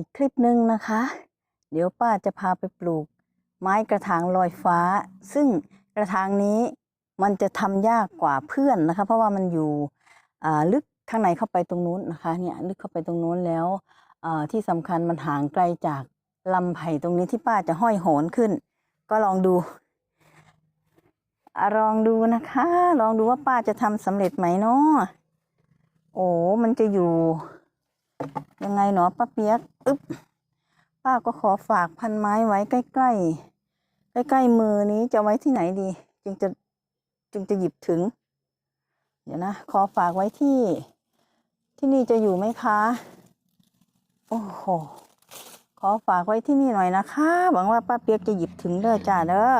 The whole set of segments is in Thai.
อีกคลิปหนึ่งนะคะ เดี๋ยวป้าจะพาไปปลูก ไม้กระถางลอยฟ้า ซึ่งกระถางนี้มันจะทำยากกว่าเพื่อนนะคะ เพราะว่ามันอยู่ลึกข้างในเข้าไปตรงนู้นนะคะเนี่ยลึกเข้าไปตรงนู้นแล้วที่สำคัญมันห่างไกลจากลำไผ่ตรงนี้ที่ป้าจะห้อยโหนขึ้น ก็ลองดูอลองดูนะคะ ลองดูว่าป้าจะทำสำเร็จไหมเนาะโอ้มันจะอยู่ ยังไงเนาะป้าเปียกอึ๊บป้าก็ขอฝากพันไม้ไว้ใกล้ๆใกล้ๆมือนี้จะไว้ที่ไหนดี จึงจะจึงจะหยิบถึง เดี๋ยวนะ ขอฝากไว้ที่ ที่นี่จะอยู่ไหมคะ โอ้โหขอฝากไว้ที่นี่หน่อยนะคะ หวังว่าป้าเปียกจะหยิบถึงเด้อจ้าเด้อ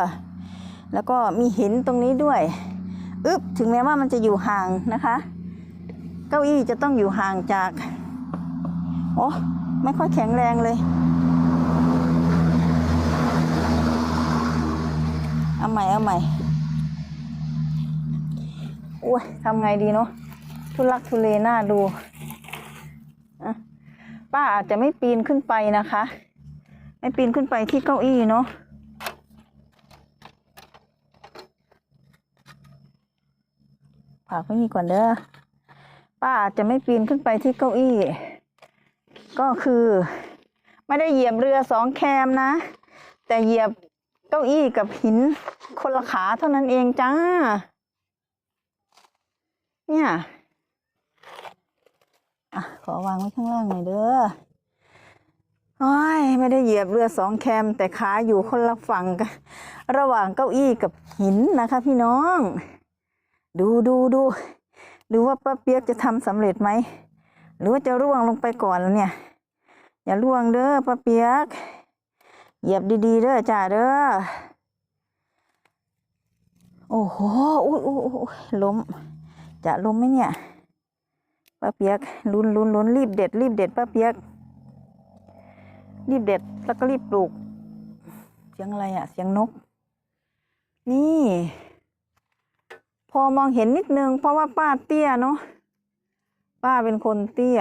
แล้วก็มีหินตรงนี้ด้วยอึ๊บถึงแม้ว่ามันจะอยู่ห่างนะคะ เก้าอี้จะต้องอยู่ห่างจาก โอ้ไม่ค่อยแข็งแรงเลย เอาใหม่ เอาใหม่โอ้ยทำไงดีเนาะทุลักทุเลน้าดูอะป้าอาจจะไม่ปีนขึ้นไปนะคะ ไม่ปีนขึ้นไปที่เก้าอี้เนาะฝากไว้นี่ก่อนเด้อป้าอาจจะไม่ปีนขึ้นไปที่เก้าอี้ ก็คือ ไม่ได้เหยียบเรือสองแคมนะ แต่เหยียบเก้าอี้กับหินคนละขาเท่านั้นเองจ้า เนี่ยอะขอวางไว้ข้างล่างหน่อยเด้อโอ้ยไม่ได้เหยียบเรือสองแคม แต่ขาอยู่คนละฝั่งกันระหว่างเก้าอี้กับหินนะคะ พี่น้อง ดูดูดูดูว่าป้าเปียกจะทำสำเร็จไหม หรือว่าจะร่วงลงไปก่อนแล้วเนี่ย อย่าร่วงเด้อป้าเปียก เหยียบดีๆเด้อจ้าเด้อ โอ้โหอุ้ยอุ้ยอุ้ยล้ม จะล้มไหมเนี่ย ป้าเปียกลุ้นลุ้นลุ้นรีบเด็ด รีบเด็ดป้าเปียก รีบเด็ดแล้วก็รีบปลูก เสียงอะไรอะเสียงนก นี่ พอมองเห็นนิดนึง เพราะว่าป้าเตี้ยเนาะ ป้าเป็นคนเตี้ย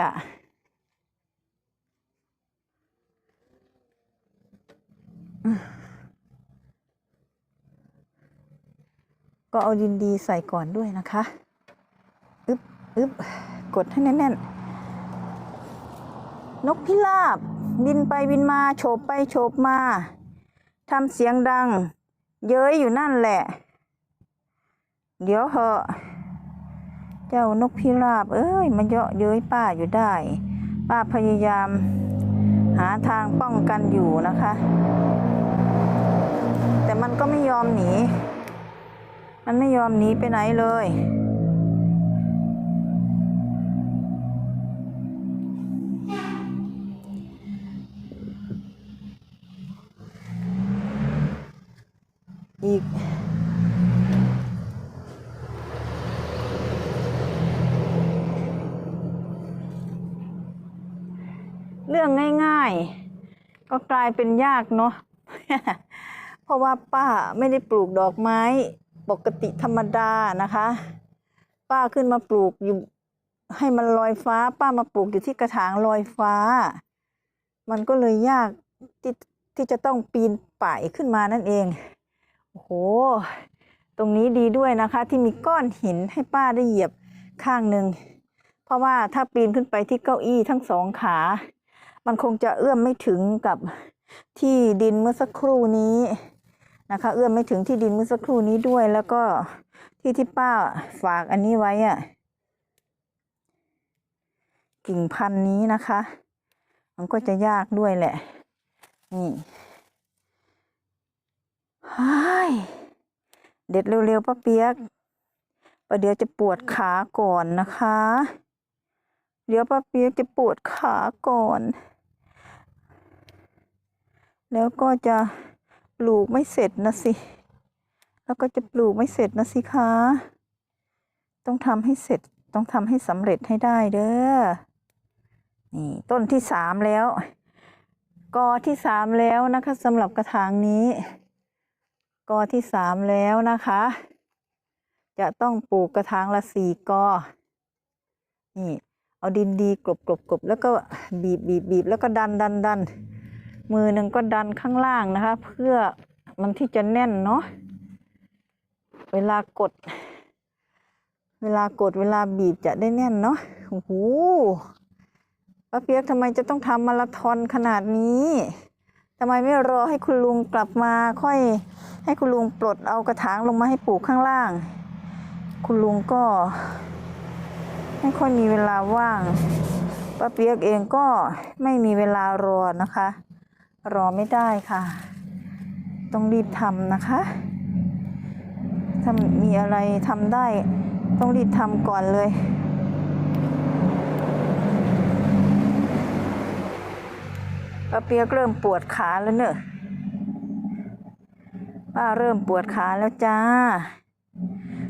ก็เอาดินดีใส่ก่อนด้วยนะคะอึบอึบกดให้แน่นๆ นกพิราบ บินไปบินมาโฉบไปโฉบมาทำเสียงดัง เย้ยอยู่นั่นแหละ เดี๋ยวเหอะเจ้านกพิราบ เอ้ย มันเยาะเย้ยป้าอยู่ได้ ป้าพยายาม หาทางป้องกันอยู่นะคะ แต่มันก็ไม่ยอมหนี มันไม่ยอมหนีไปไหนเลย รื่องง่ายๆ ก็กลายเป็นยากเนาะเพราะว่าป้าไม่ได้ปลูกดอกไม้ปกติธรรมดานะคะ ป้าขึ้นมาปลูกอยู่ให้มันลอยฟ้า ป้ามาปลูกอยู่ที่กระถางลอยฟ้า มันก็เลยยากที่ที่จะต้องปีนป่ายขึ้นมานั่นเองโอ้โหตรงนี้ดีด้วยนะคะที่มีก้อนหินให้ป้าได้เหยียบข้างหนึ่งเพราะว่าถ้าปีนขึ้นไปที่เก้าอี้ทั้งสองขา มันคงจะเอื้อมไม่ถึงกับที่ดินเมื่อสักครู่นี้นะคะ เอื้อมไม่ถึงที่ดินเมื่อสักครู่นี้ด้วย แล้วก็ที่ที่ป้าฝากอันนี้ไว้อะกิ่งพันธุ์นี้นะคะ มันก็จะยากด้วยแหละ นี่ฮ้ายเด็ดเร็วๆป้าเปียกประเดี๋ยวจะปวดขาก่อนนะคะ เดี๋ยวป้าเปียกจะปวดขาก่อน แล้วก็จะปลูกไม่เสร็จนะสิ แล้วก็จะปลูกไม่เสร็จนะสิคะ ต้องทำให้เสร็จ ต้องทำให้สำเร็จให้ได้เด้อ นี่ต้นที่สามแล้ว กอที่สามแล้วนะคะสำหรับกระถางนี้ กอที่สามแล้วนะคะ จะต้องปลูกกระถางละสี่กอ นี่ เอาดินดีกลบกลบกลบแล้วก็บีบบีบบีบแล้วก็ดันดันดัน มือหนึ่งก็ดันข้างล่างนะคะ เพื่อมันที่จะแน่นเนาะเวลากด เวลากดเวลาบีบจะได้แน่นเนาะโอ้โหป้าเปียกทำไมจะต้องทำมาราธอนขนาดนี้ทำไมไม่รอให้คุณลุงกลับมาค่อย ให้คุณลุงปลดเอากระถางลงมาให้ปลูกข้างล่าง คุณลุงก็ ไม่ค่อยมีเวลาว่างป้าเปียกเองก็ไม่มีเวลารอนะคะ รอไม่ได้ค่ะ ต้องรีบทำนะคะถ้ามีอะไรทำได้ ต้องรีบทำก่อนเลยป้าเปียกเริ่มปวดขาแล้วเนอะป้าเริ่มปวดขาแล้วจ้า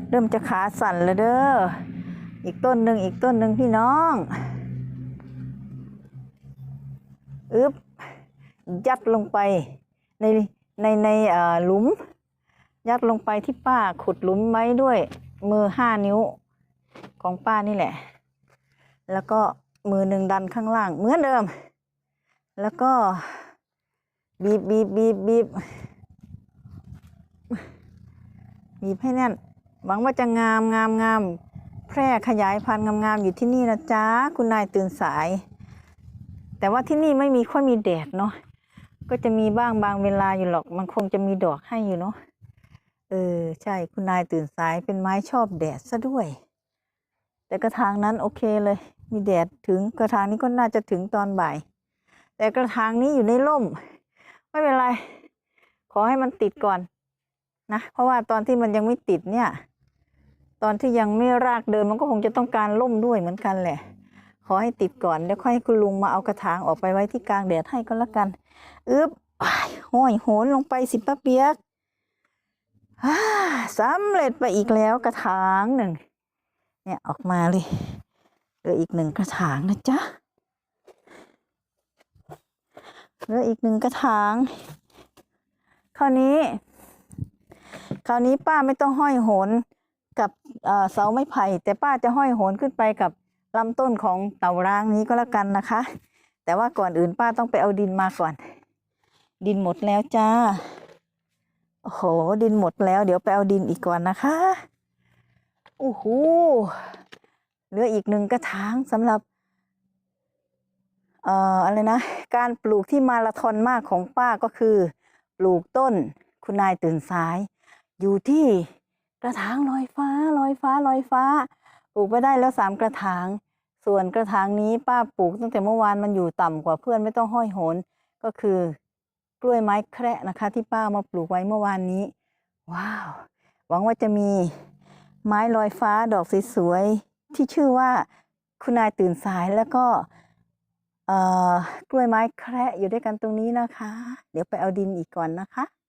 เริ่มจะขาสั่นแล้วเด้อ อีกต้นหนึ่งอีกต้นหนึ่งพี่น้อง อึบ ยัดลงไปในในในเอ่อหลุม ยัดลงไปที่ป้าขุดหลุมไว้ด้วยมือห้านิ้วของป้านี่แหละ แล้วก็มือหนึ่งดันข้างล่างเหมือนเดิม แล้วก็บีบบีบบีบบีบบีบให้แน่น หวังว่าจะงามงามงามแพร่ขยายพันธุ์งามๆอยู่ที่นี่นะจ๊ะ คุณนายตื่นสาย แต่ว่าที่นี่ไม่มีค่อยมีแดดเนาะ ก็จะมีบ้างบางเวลาอยู่หรอก มันคงจะมีดอกให้อยู่เนาะ เออ ใช่ คุณนายตื่นสายเป็นไม้ชอบแดดซะด้วย แต่กระถางนั้นโอเคเลย มีแดดถึงกระถางนี้ก็น่าจะถึงตอนบ่าย แต่กระถางนี้อยู่ในร่ม ไม่เป็นไร ขอให้มันติดก่อนนะ เพราะว่าตอนที่มันยังไม่ติดเนี่ย ตอนที่ยังไม่รากเดินมันก็คงจะต้องการร่มด้วยเหมือนกันแหละ ขอให้ติดก่อนแล้วค่อยให้คุณลุงมาเอากระถางออกไปไว้ที่กลางแดดให้ก็แล้วกันอึบอ้ายห้อยโหนลงไปสิป้าเปียกสำเร็จไปอีกแล้วกระถางหนึ่งเนี่ยออกมาเลยเหลืออีกหนึ่งกระถางนะจ๊ะเหลืออีกหนึ่งกระถางคราวนี้ คราวนี้ป้าไม่ต้องห้อยโหนกับเสาไม้ไผ่แต่ป้าจะห้อยโหนขึ้นไปกับ ลำต้นของเต่าร้างนี้ก็แล้วกันนะคะ แต่ว่าก่อนอื่นป้าต้องไปเอาดินมาก่อน ดินหมดแล้วจ้าโอ้โหดินหมดแล้ว เดี๋ยวไปเอาดินอีกก่อนนะคะโอ้โหเหลืออีกหนึ่งกระถางสำหรับเอ่ออะไรนะ การปลูกที่มาราธอนมากของป้าก็คือ ปลูกต้นคุณนายตื่นสาย อยู่ที่กระถางลอยฟ้าลอยฟ้าลอยฟ้า ลูกไปได้แล้วสามกระถาง ส่วนกระถางนี้ป้าปลูกตั้งแต่เมื่อวานมันอยู่ต่ำกว่าเพื่อนไม่ต้องห้อยโหน ก็คือกล้วยไม้แคระนะคะ ที่ป้ามาปลูกไว้เมื่อวานนี้ ว้าว หวังว่าจะมีไม้ลอยฟ้าดอกสวยๆที่ชื่อว่าคุณนายตื่นสายแล้วก็เอ่อกล้วยไม้แคระอยู่ด้วยกันตรงนี้นะคะ เดี๋ยวไปเอาดินอีกก่อนนะคะ